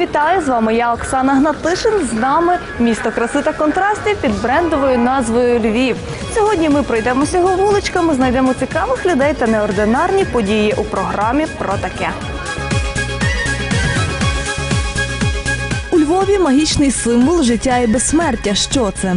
Вітаю з вами. Я Оксана Гнатишин. З нами місто краси та контрастів під брендовою назвою Львів. Сьогодні ми пройдемося його вуличками, знайдемо цікавих людей та неординарні події у програмі про таке. У Львові магічний символ життя і безсмертя. Що це?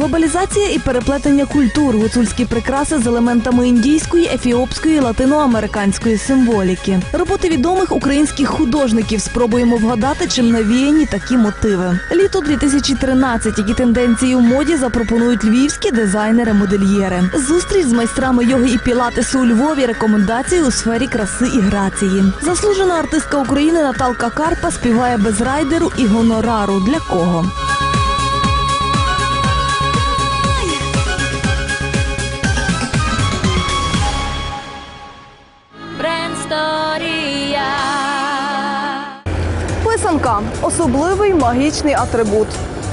Глобалізація і переплетення культур, гуцульські прикраси з елементами індійської, ефіопської, латиноамериканської символіки. Роботи відомих українських художників спробуємо вгадати, чим навіяні такі мотиви. Літо 2013. Які тенденції у моді запропонують львівські дизайнери-модельєри. Зустріч з майстрами йоги і пілатесу у Львові. Рекомендації у сфері краси і грації. Заслужена артистка України Наталка Карпа співає без райдеру і гонорару. Для кого? Особливий магічний атрибут.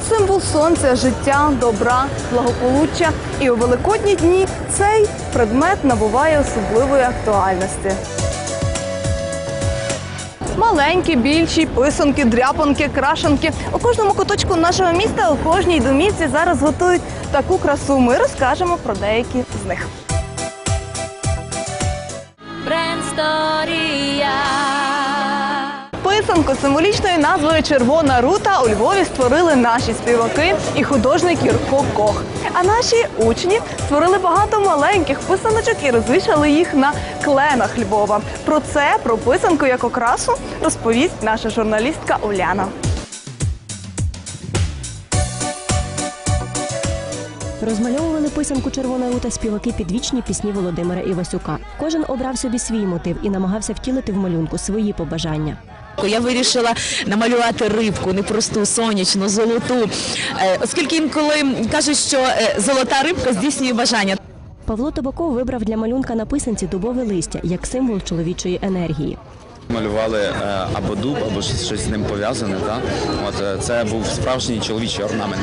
Символ сонця, життя, добра, благополуччя. І у великодні дні цей предмет набуває особливої актуальності. Маленькі, більші, писанки, дряпанки, крашанки. У кожному куточку нашого міста, у кожній домівці зараз готують таку красу. Ми розкажемо про деякі з них. Брендсторія. Писанку символічною назвою Червона рута у Львові створили наші співаки і художник Юрко Кох. А наші учні створили багато маленьких писаночок і розвішали їх на кленах Львова. Про це, про писанку як окрасу, розповість наша журналістка Уляна. Розмальовували писанку Червона рута співаки підвічні пісні Володимира Івасюка. Кожен обрав собі свій мотив і намагався втілити в малюнку свої побажання. Я вирішила намалювати рибку, непросту, сонячну, золоту. Е, Оскільки інколи кажуть, що е, золота рибка здійснює бажання. Павло Табаков вибрав для малюнка на писанці дубове листя як символ чоловічої енергії. Малювали е, або дуб, або щось щось з ним пов'язане. Да? От це був справжній чоловічий орнамент.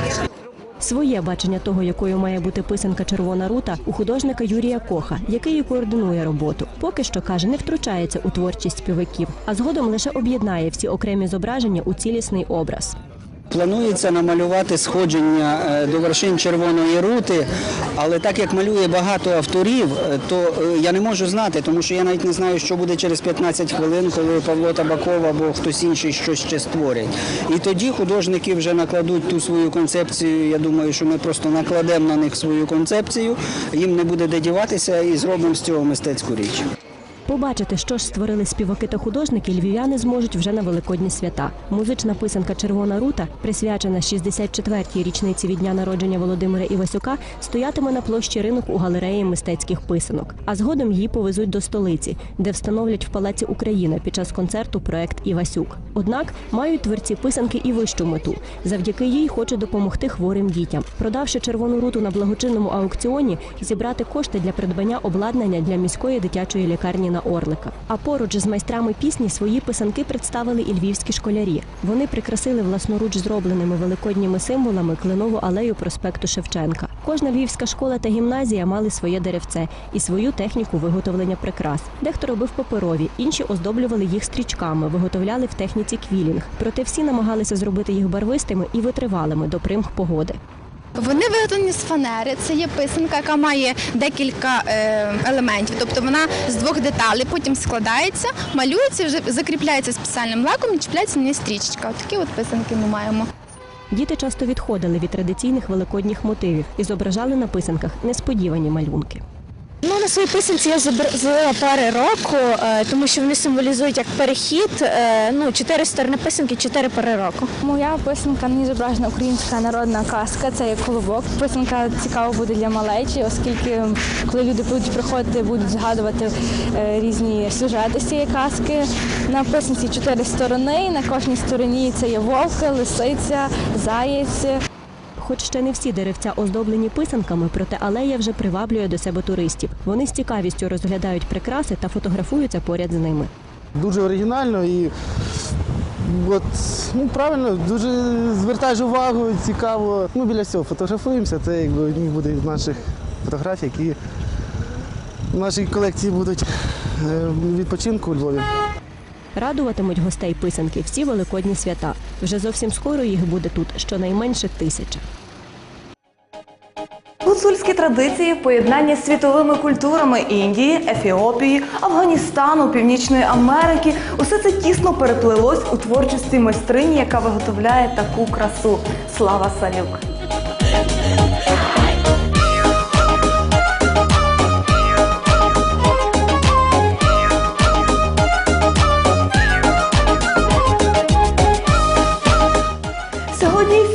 Своє бачення того, якою має бути писанка Червона рута, у художника Юрія Коха, який і координує роботу. Поки що каже, не втручається у творчість співаків, а згодом лише об'єднає всі окремі зображення у цілісний образ. Планується намалювати сходження е, до вершин Червоної рути, але так як малює багато авторів, е, то е, я не можу знати, тому що я навіть не знаю, що буде через 15 хвилин, коли Павло Табаков або хтось інший щось ще створять. І тоді художники вже накладуть ту свою концепцію. Я думаю, що ми просто накладемо на них свою концепцію, їм не буде де діватися і зробимо з цього мистецьку річ. Побачити, що ж створили співаки та художники, львів'яни зможуть вже на великодні свята. Музична писанка Червона рута, присвячена 64-й річниці від дня народження Володимира Івасюка, стоятиме на площі ринок у галереї мистецьких писанок. А згодом її повезуть до столиці, де встановлять в палаці Україна під час концерту проект Івасюк. Однак мають творці писанки і вищу мету. Завдяки їй хочуть допомогти хворим дітям, продавши червону руту на благочинному аукціоні, зібрати кошти для придбання обладнання для міської дитячої лікарні на Орлика. А поруч з майстрами пісні свої писанки представили і львівські школярі. Вони прикрасили власноруч зробленими великодніми символами кленову алею проспекту Шевченка. Кожна львівська школа та гімназія мали своє деревце і свою техніку виготовлення прикрас. Дехто робив паперові, інші оздоблювали їх стрічками, виготовляли в техніці квілінг. Проте всі намагалися зробити їх барвистими і витривалими до примх погоди. Вони виготовлені з фанери. Це є писанка, яка має декілька е, елементів. Тобто вона з двох деталей потім складається, малюється, вже закріпляється спеціальним лаком і чіпляється на неї стрічечка. Такі от писанки ми маємо. Діти часто відходили від традиційних великодніх мотивів і зображали на писанках несподівані малюнки. Ну, на своїй писанці я зробила пари року, е, тому що вони символізують як перехід. е, Ну, чотири сторони писанки, чотири пари року. Моя писанка мені зображена українська народна казка, це є колобок. Писанка цікава буде для малечі, оскільки коли люди будуть приходити, будуть згадувати е, різні сюжети з цієї казки. На писанці чотири сторони. На кожній стороні це є вовк, лисиця, заєць. Хоч ще не всі деревця оздоблені писанками, проте алея вже приваблює до себе туристів. Вони з цікавістю розглядають прикраси та фотографуються поряд з ними. дуже оригінально і от, ну, правильно, дуже звертаєш увагу, цікаво. Ну, біля всього фотографуємося, це якби одні буде з наших фотографій, які в нашій колекції будуть е, відпочинку у Львові. Радуватимуть гостей писанки всі великодні свята. Вже зовсім скоро їх буде тут щонайменше тисяча. Гуцульські традиції в поєднанні з світовими культурами Індії, Ефіопії, Афганістану, Північної Америки усе це тісно переплилось у творчості майстрині, яка виготовляє таку красу. Слава Салюк!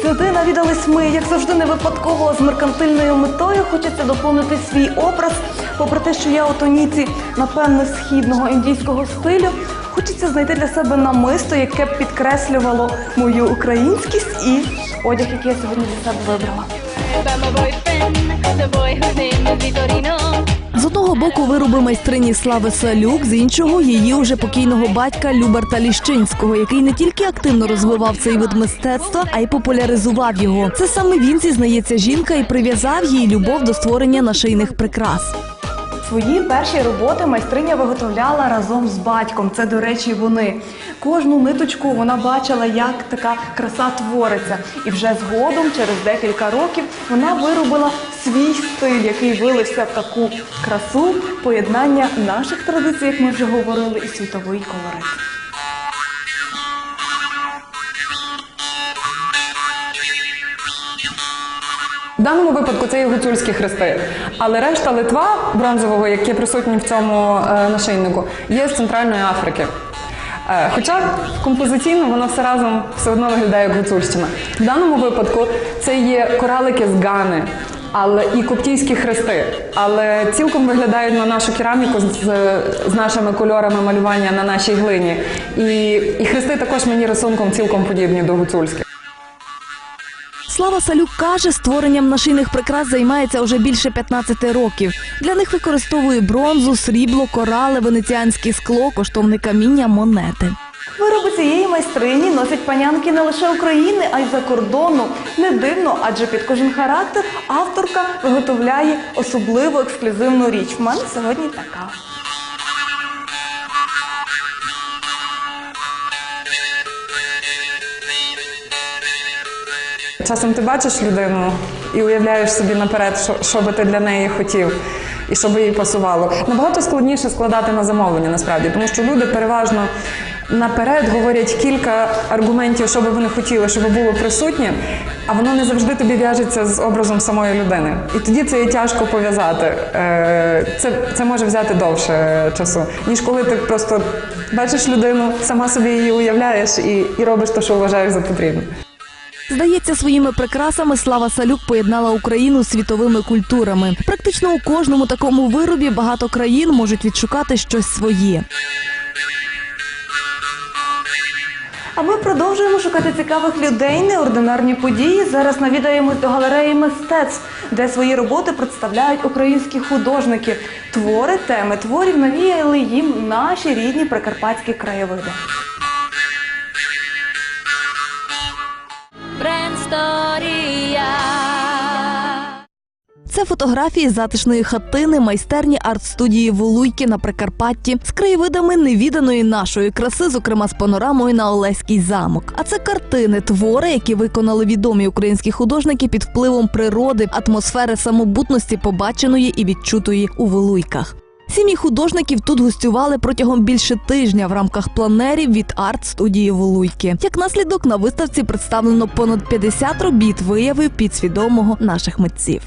Сюди навідались ми, як завжди, не випадково з меркантильною метою. Хочеться доповнити свій образ. Попри те, що я у тоніці, напевне, східного індійського стилю, хочеться знайти для себе намисто, яке б підкреслювало мою українськість і одяг, який я сьогодні для себе вибрала. З одного боку вироби майстрині Слави Салюк, з іншого її уже покійного батька Люберта Ліщинського, який не тільки активно розвивав цей вид мистецтва, а й популяризував його. Це саме він зізнається жінка і прив'язав її любов до створення нашийних прикрас. Свої перші роботи майстриня виготовляла разом з батьком. Це, до речі, вони. Кожну ниточку вона бачила, як така краса твориться. І вже згодом, через декілька років, вона виробила свій стиль, який вилився в таку красу, поєднання наших традицій, як ми вже говорили, і світовий колорит. Даному випадку це є гуцульські хрести, але решта Литва бронзового, які присутні в цьому е, нашийнику, є з Центральної Африки. Е, Хоча композиційно воно все разом все одно виглядає як гуцульщина. В даному випадку це є коралики з Гани, але і коптійські хрести, але цілком виглядають на нашу кераміку з, з нашими кольорами малювання на нашій глині. І, і хрести також мені рисунком цілком подібні до гуцульських. Слава Салюк каже, створенням нашийних прикрас займається уже більше 15 років. Для них використовує бронзу, срібло, корали, венеціанське скло, коштовне каміння, монети. Вироби цієї майстрині носять панянки не лише України, а й за кордону. Не дивно, адже під кожен характер авторка виготовляє особливу ексклюзивну річ. В мене сьогодні така. Часом ти бачиш людину і уявляєш собі наперед, що, що би ти для неї хотів і що би їй пасувало. Набагато складніше складати на замовлення насправді, тому що люди переважно наперед говорять кілька аргументів, що би вони хотіли, щоб було присутнє, а воно не завжди тобі в'яжеться з образом самої людини. І тоді це є тяжко пов'язати. Е, Це, це може взяти довше часу, ніж коли ти просто бачиш людину, сама собі її уявляєш і, і робиш те, що вважаєш за потрібне. Здається, своїми прикрасами Слава Салюк поєднала Україну з світовими культурами. Практично у кожному такому виробі багато країн можуть відшукати щось своє. А ми продовжуємо шукати цікавих людей, неординарні події. Зараз навідаємось до галереї мистецтв, де свої роботи представляють українські художники. Твори, теми творів навіяли їм наші рідні прикарпатські краєвиди. Це фотографії затишної хатини майстерні арт-студії Волуйки на Прикарпатті з краєвидами невіданої нашої краси, зокрема з панорамою на Олеський замок. А це картини, твори, які виконали відомі українські художники під впливом природи, атмосфери самобутності, побаченої і відчутої у Волуйках. Сім'ї художників тут гостювали протягом більше тижня в рамках планерів від арт-студії Волуйки. Як наслідок на виставці представлено понад 50 робіт виявив підсвідомого наших митців.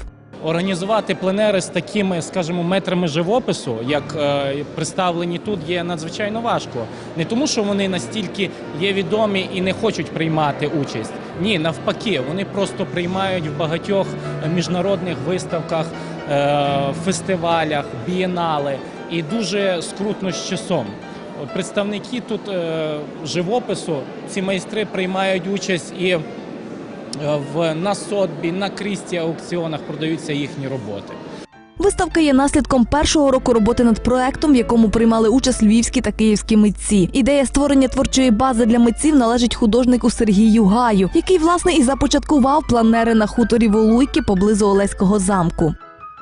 Організувати пленери з такими, скажімо, метрами живопису, як е, представлені тут, є надзвичайно важко. Не тому, що вони настільки є відомі і не хочуть приймати участь. Ні, навпаки, вони просто приймають в багатьох міжнародних виставках, е, фестивалях, бієнали і дуже скрутно з часом. Представники тут е, живопису, ці майстри приймають участь і в на Сотбі, на Крісті аукціонах продаються їхні роботи. Виставка є наслідком першого року роботи над проектом, в якому приймали участь львівські та київські митці. Ідея створення творчої бази для митців належить художнику Сергію Гаю, який власне і започаткував планери на хуторі Волуйки поблизу Олеського замку.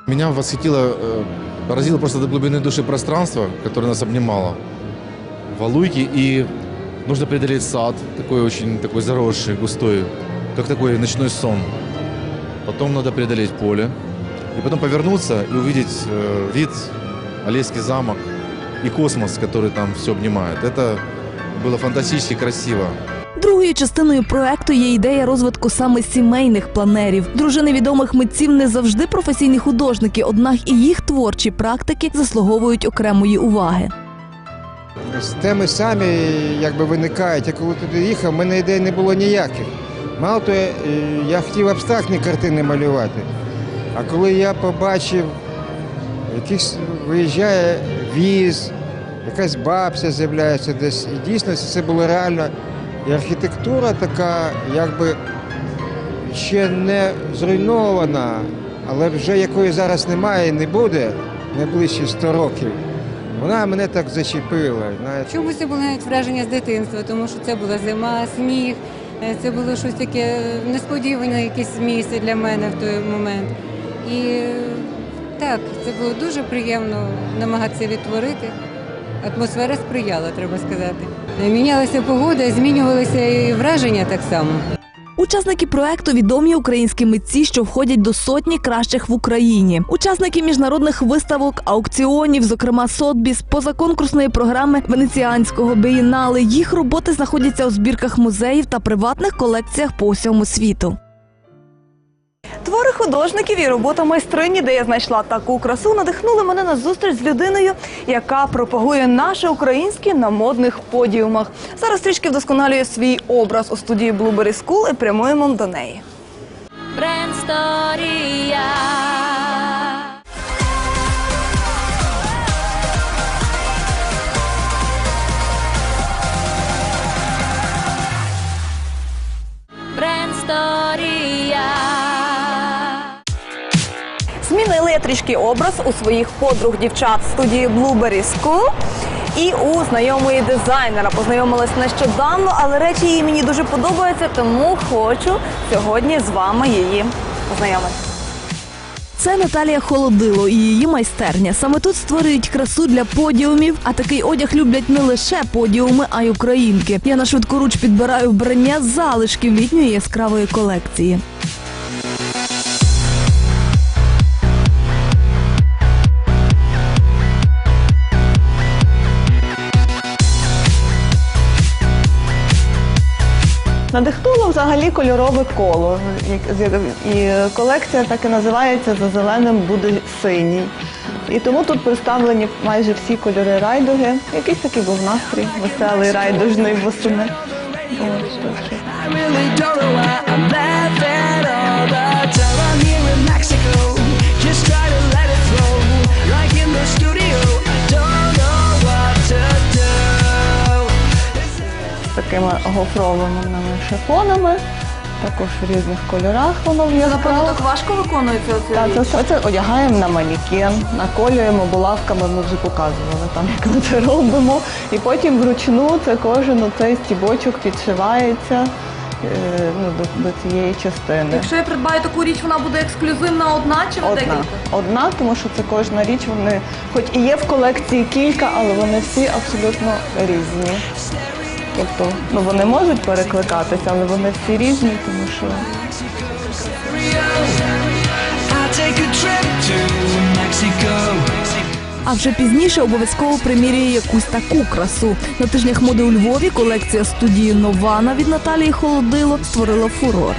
Меня восхитило, э, поразило просто до глубины души пространство, которое нас обнимало. валуйки, и нужно преодолеть сад, такой очень такой заросший, густой, как такой ночной сон. Потом надо преодолеть поле, и потом повернуться и увидеть э, вид, Олейский замок и космос, который там все обнимает. Это было фантастически красиво. Другою частиною проекту є ідея розвитку саме сімейних планерів. Дружини відомих митців не завжди професійні художники, однак і їх творчі практики заслуговують окремої уваги. Теми самі якби виникають. Я коли туди їхав, в мене ідей не було ніяких. Мало того, е, я хотів абстрактні картини малювати. А коли я побачив, якийсь виїжджає віз, якась бабця з'являється десь, і дійсно це було реально. І архітектура така, якби ще не зруйнована, але вже якої зараз немає і не буде найближчі 100 років. Вона мене так зачепила. Знаєте. Чомусь це було навіть враження з дитинства, тому що це була зима, сніг. Е, Це було щось таке несподіване, якесь місце для мене в той момент. І е, так, це було дуже приємно намагатися відтворити. Атмосфера сприяла, треба сказати. Е, Мінялася погода, змінювалися і враження так само. Учасники проекту відомі українські митці, що входять до сотні кращих в Україні. Учасники міжнародних виставок, аукціонів, зокрема Сотбіс, позаконкурсної програми Венеціанського бієнали. Їх роботи знаходяться у збірках музеїв та приватних колекціях по всьому світу. Твори художників і робота майстрині, де я знайшла таку красу, надихнули мене на зустріч з людиною, яка пропагує наше українське на модних подіумах. Зараз трішки вдосконалює свій образ у студії Blueberry School і прямуємо до неї. Брендсторія. Брендсторія. Змінила я трішки образ у своїх подруг дівчат студії Blueberry School і у знайомої дизайнера. Познайомилась нещодавно, але речі їй мені дуже подобаються, тому хочу сьогодні з вами її познайомити. Це Наталія Холодило і її майстерня. Саме тут створюють красу для подіумів. А такий одяг люблять не лише подіуми, а й українки. Я на швидкоруч підбираю вбрання залишків літньої яскравої колекції. Надихнуло взагалі кольорове коло. І колекція так і називається За зеленим буде синій. І тому тут представлені майже всі кольори райдуги. Якийсь такий був настрій, веселий райдужний восени. З такими гофрованими шифонами. Також в різних кольорах воно в яскравих. так важко виконується оце? Так, це одягаємо на манікен, наколюємо булавками, ми вже показували там, як ми це робимо. І потім вручну це кожен оцей стібочок підшивається е, ну, до, до цієї частини. Якщо я придбаю таку річ, вона буде ексклюзивна одна чи Одна. декілька? Одна, тому що це кожна річ, вони хоч і є в колекції кілька, але вони всі абсолютно різні. Тобто, ну вони можуть перекликатися, але вони всі різні, тому що. А вже пізніше обов'язково примірює якусь таку красу. На тижнях моди у Львові колекція студії Нована від Наталії Холодило створила фурор.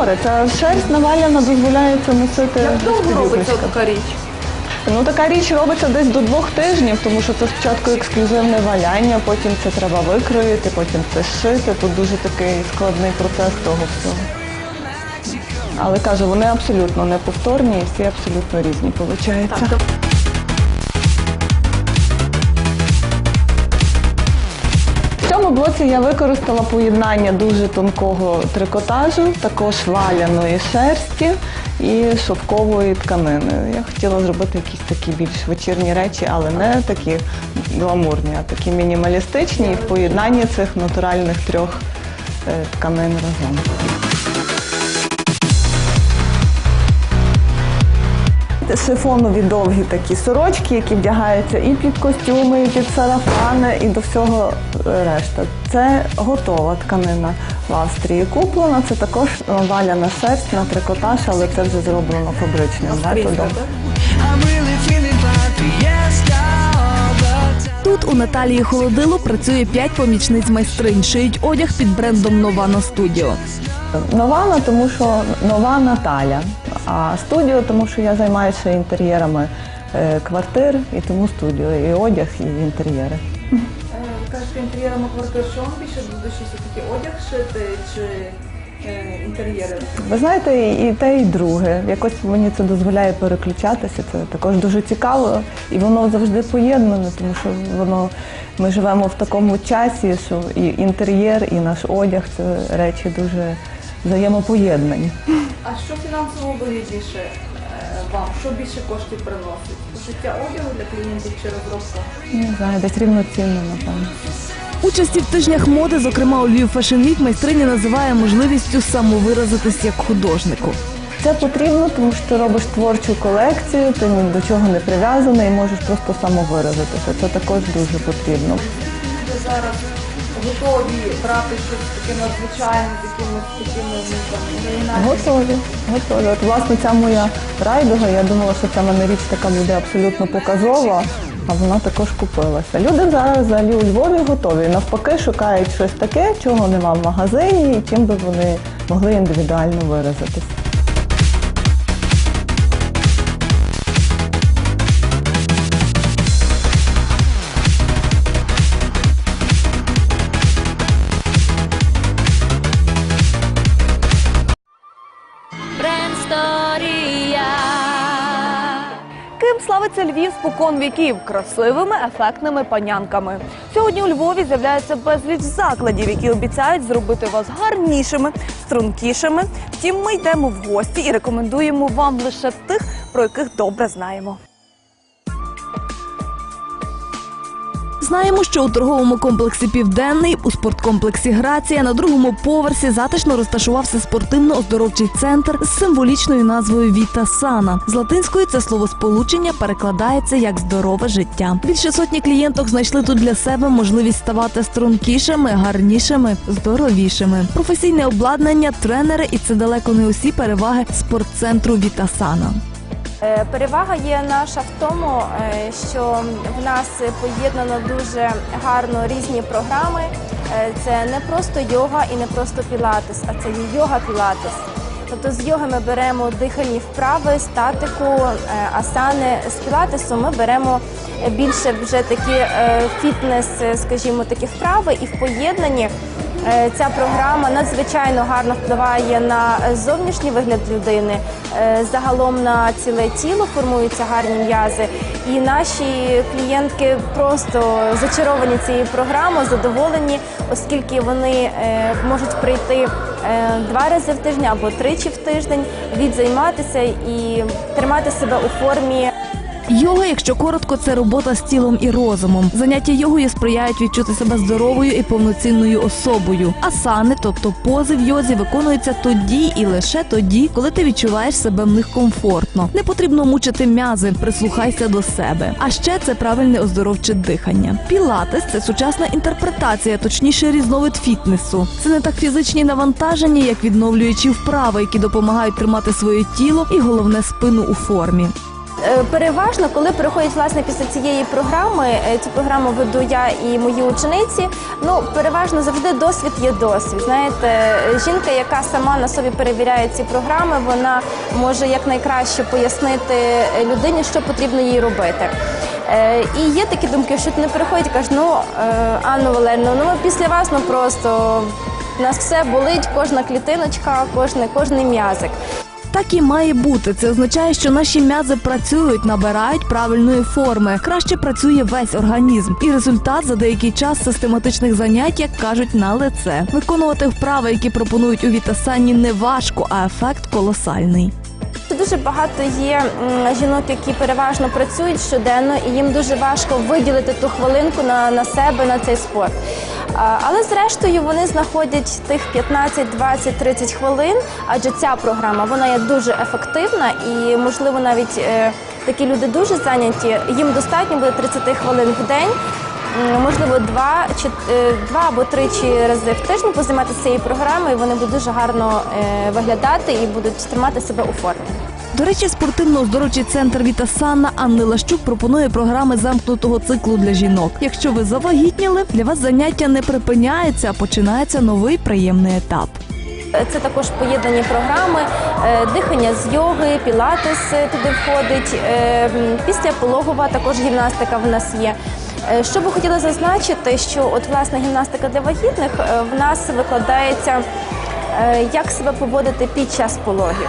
Воно не шерсть наваляна дозволяється носити. Як довго робиться така річ? Ну така річ робиться десь до двох тижнів, тому що це спочатку ексклюзивне валяння, потім це треба викроїти, потім це шити. Тут дуже такий складний процес того всього. Але кажу, вони абсолютно неповторні і всі абсолютно різні виходить. Цьому блоці я використала поєднання дуже тонкого трикотажу, також валяної шерсті і шовкової тканини. Я хотіла зробити якісь такі більш вечірні речі, але не такі гламурні, а такі мінімалістичні і в поєднанні цих натуральних трьох е, тканин разом. шифонові довгі такі сорочки, які вдягаються і під костюми, і під сарафани, і до всього решта. Це готова тканина в Австрії куплена. Це також валяна шерсть на трикотаж, але це вже зроблено фабричним методом. Тут у Наталії Холодило працює п'ять помічниць майстринь, шиють одяг під брендом Новано Студіо. Нована, тому що нова Наталя. А студіо, тому що я займаюся інтер'єрами е, квартир, і тому студіо, і одяг, і інтер'єри. Кажете, інтер'єрами квартир, що вам більше до душі все-таки одяг шити чи інтер'єри? Ви знаєте, і і те, і друге. Якось мені це дозволяє переключатися. Це також дуже цікаво, і воно завжди поєднане, тому що воно ми живемо в такому часі, що і інтер'єр, і наш одяг це речі дуже взаємопоєднані. А що фінансово вигідніше е, вам? Що більше коштів приносить? Життя одягу для клієнтів чи розробка? Не знаю, десь рівноцінно, напевно. Участі в тижнях моди, зокрема у Львів Fashion Week, майстриня називає можливістю самовиразитись як художнику. Це потрібно, тому що ти робиш творчу колекцію, ти ні до чого не прив'язаний і можеш просто самовиразитися. Це також дуже потрібно. Зараз готові брати щось з якимись такими ну, там, Готові, готові. От власне ця моя райдуга, я думала, що ця мене річ така буде абсолютно показова, а вона також купилася. Люди зараз взагалі у Львові готові. Навпаки, шукають щось таке, чого нема в магазині, і чим би вони могли індивідуально виразитись. Славиться Львів спокон віків красивими ефектними панянками. Сьогодні у Львові з'являється безліч закладів, які обіцяють зробити вас гарнішими, стрункішими. Втім, ми йдемо в гості і рекомендуємо вам лише тих, про яких добре знаємо. Знаємо, що у торговому комплексі Південний у спорткомплексі Грація на другому поверсі затишно розташувався спортивно-оздоровчий центр з символічною назвою Віта Сана. З латинської це словосполучення перекладається як здорове життя. Більше сотні клієнток знайшли тут для себе можливість ставати стрункішими, гарнішими, здоровішими. Професійне обладнання, тренери і це далеко не усі переваги спортцентру Віта Сана. Е, Перевага є наша в тому, е, що в нас поєднано дуже гарно різні програми. Е, Це не просто йога і не просто пілатес, а це йога-пілатес. Тобто з йоги ми беремо дихальні вправи, статику, асани. З пілатесу ми беремо більше вже такі фітнес, скажімо, такі вправи, і в поєднанні Ця програма надзвичайно гарно впливає на е, зовнішній вигляд людини, е, загалом на ціле тіло формуються гарні м'язи. І наші клієнтки просто зачаровані цією програмою, задоволені, оскільки вони е, можуть прийти е, два рази в тиждень або тричі в тиждень, відзайматися і тримати себе у формі. Йога, якщо коротко, це робота з тілом і розумом. Заняття йогою сприяють відчути себе здоровою і повноцінною особою. Асани, тобто пози в йозі, виконуються тоді і лише тоді, коли ти відчуваєш себе в них комфортно. Не потрібно мучити м'язи, прислухайся до себе. А ще це правильне оздоровче дихання. Пілатес це сучасна інтерпретація, точніше різновид фітнесу. Це не так фізичні навантаження, як відновлюючі вправи, які допомагають тримати своє тіло і головне спину у формі. Е, Переважно, коли приходять власне після цієї програми, е, цю програму веду я і мої учениці. Ну переважно завжди досвід є досвід. Знаєте, жінка, яка сама на собі перевіряє ці програми, вона може якнайкраще пояснити е, людині, що потрібно їй робити. І є такі думки, що не приходять кажуть, ну Анна Валерівна, ну ми після вас ну просто у нас все болить, кожна клітиночка, кожний, кожний м'язик. Так і має бути. Це означає, що наші м'язи працюють, набирають правильної форми. Краще працює весь організм. І результат за деякий час систематичних занять, як кажуть, на лице. Виконувати вправи, які пропонують у Вітасані, не важко, а ефект колосальний. дуже багато є жінок, які переважно працюють щоденно, і їм дуже важко виділити ту хвилинку на, на себе на цей спорт. Але зрештою вони знаходять тих 15, 20, 30 хвилин, адже ця програма вона є дуже ефективна і, можливо, навіть е, такі люди дуже зайняті. Їм достатньо буде 30 хвилин в день. Можливо, два чи е, два або тричі рази в тиждень позайматися цією програмою. Вони будуть дуже гарно е, виглядати і будуть тримати себе у формі. До речі, спортивно-оздоровчий центр Вітасана Анни Лащук пропонує програми замкнутого циклу для жінок. Якщо ви завагітніли, для вас заняття не припиняється, а починається новий приємний етап. Це також поєднані програми, е, дихання з йоги, пілатес е, туди входить. е, Після пологова також гімнастика в нас є. Що би хотіла зазначити, що от власне гімнастика для вагітних в нас викладається, як себе поводити під час пологів.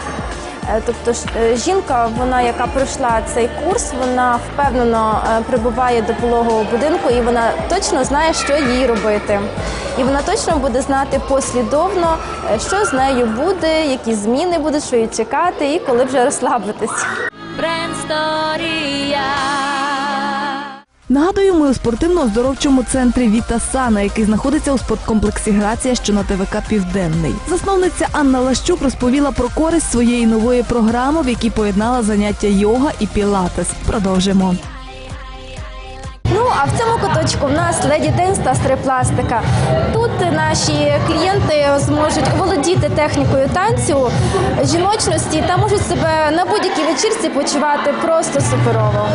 Е, Тобто е, жінка, вона яка пройшла цей курс, вона впевнено е, прибуває до пологового будинку і вона точно знає, що їй робити. І вона точно буде знати послідовно, що з нею буде, які зміни будуть, що її чекати, і коли вже розслабитись. Нагадую, ми у спортивно-оздоровчому центрі Вітасана, який знаходиться у спорткомплексі Грація, що на ТВК Південний. Засновниця Анна Лащук розповіла про користь своєї нової програми, в якій поєднала заняття йога і пілатес. Продовжимо. Ну а в цьому куточку в нас леді денс та стрипластика. Тут наші клієнти зможуть володіти технікою танцю, жіночності та можуть себе на будь-якій вечірці почувати просто суперово.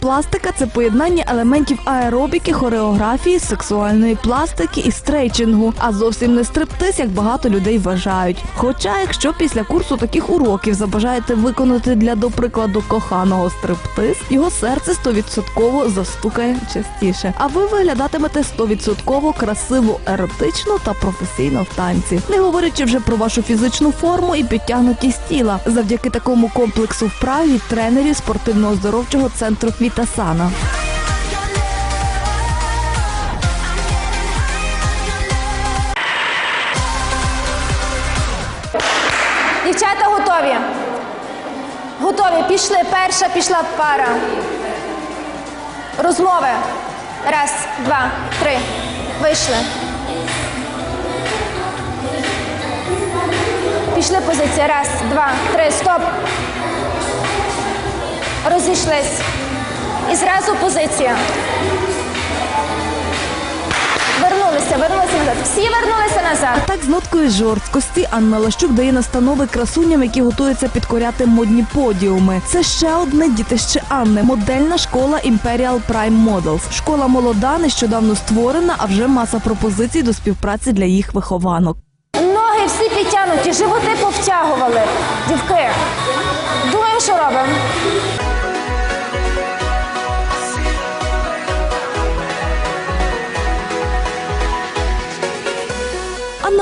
Стрип-пластика це поєднання елементів аеробіки, хореографії, сексуальної пластики і стрейчингу, а зовсім не стриптиз, як багато людей вважають. Хоча, якщо після курсу таких уроків забажаєте виконати для до прикладу коханого стриптиз, його серце стовідсотково застукає частіше. А ви виглядатимете стовідсотково красиво, еротично та професійно в танці, не говорячи вже про вашу фізичну форму і підтягнутість тіла, завдяки такому комплексу вправ від тренерів спортивно-оздоровчого центру Вітасана. Дівчата готові. Готові. Пішли. Перша пішла пара. Розмови. Раз, два, три. Вийшли. Пішли позиція. Раз, два, три. Стоп. Розійшлись. І зразу позиція. Вернулися, вернулися назад. Всі вернулися назад. А так з ноткою жорсткості Анна Лащук дає настанови красуням, які готуються підкоряти модні подіуми. Це ще одне дітище Анни, модельна школа Imperial Prime Models. Школа молода, нещодавно створена, а вже маса пропозицій до співпраці для їх вихованок. Ноги всі підтягнуті, животи повтягували. Дівки,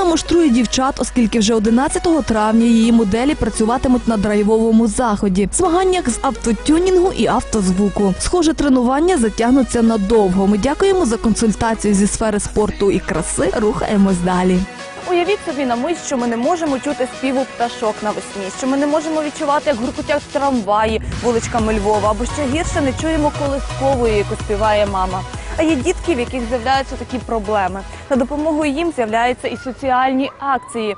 Муштрує дівчат, оскільки вже 11 травня її моделі працюватимуть на драйвовому заході, змаганнях з автотюнінгу і автозвуку. Схоже, тренування затягнуться надовго. Ми дякуємо за консультацію зі сфери спорту і краси. Рухаємось далі. Уявіть собі на мить, що ми не можемо чути співу пташок навесні, що ми не можемо відчувати, як гуркотять трамваї вуличками Львова, або ще гірше не чуємо колискової, яку співає мама. А є дітки, в яких з'являються такі проблеми. На допомогу їм з'являються і соціальні акції.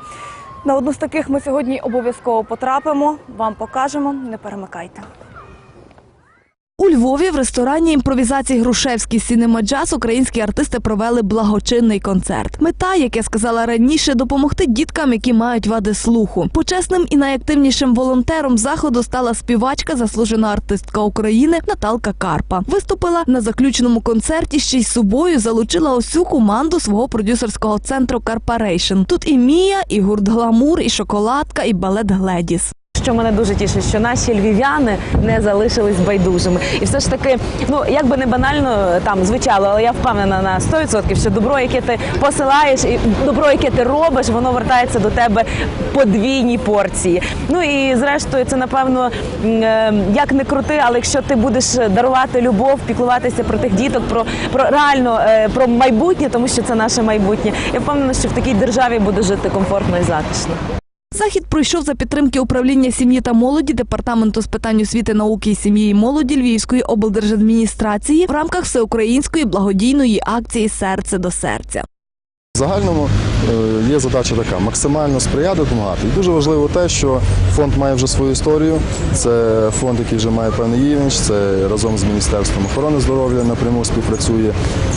На одну з таких ми сьогодні обов'язково потрапимо. Вам покажемо. Не перемикайте. У Львові в ресторані імпровізації Грушевський Сінема Джаз українські артисти провели благочинний концерт. Мета, як я сказала раніше, допомогти діткам, які мають вади слуху. Почесним і найактивнішим волонтером заходу стала співачка, заслужена артистка України Наталка Карпа. Виступила на заключному концерті ще й собою залучила усю команду свого продюсерського центру Карпарейшн. Тут і Мія, і гурт Гламур, і шоколадка, і балет Гледіс. Що мене дуже тішить, що наші львів'яни не залишились байдужими. І все ж таки, ну як би не банально там звучало, але я впевнена на 100%, що добро, яке ти посилаєш, і добро, яке ти робиш, воно вертається до тебе подвійній порції. Ну і зрештою, це напевно е, як не крути, але якщо ти будеш дарувати любов, піклуватися про тих діток, про, про реально е, про майбутнє, тому що це наше майбутнє. Я впевнена, що в такій державі буде жити комфортно і затишно. Захід пройшов за підтримки управління сім'ї та молоді департаменту з питань освіти, науки і сім'ї і молоді Львівської облдержадміністрації в рамках всеукраїнської благодійної акції Серце до серця. В загальному е, є задача така: максимально сприяти, допомагати. І дуже важливо те, що фонд має вже свою історію. Це фонд, який вже має певний імідж, це разом з Міністерством охорони здоров'я напряму співпрацює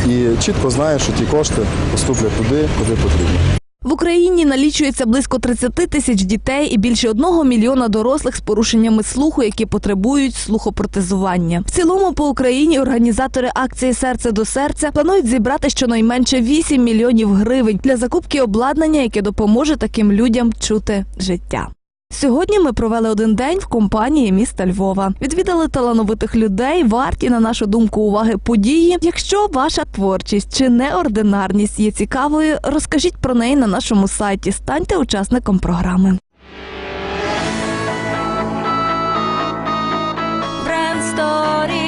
і чітко знає, що ті кошти поступлять туди, куди потрібно. В Україні налічується близько 30 тисяч дітей і більше одного мільйона дорослих з порушеннями слуху, які потребують слухопротезування. В цілому по Україні організатори акції Серце до серця планують зібрати щонайменше 8 мільйонів гривень для закупки обладнання, яке допоможе таким людям чути життя. Сьогодні ми провели один день в компанії міста Львова. Відвідали талановитих людей, варті, на нашу думку, уваги події. Якщо ваша творчість чи неординарність є цікавою, розкажіть про неї на нашому сайті. Станьте учасником програми. Бренд сторі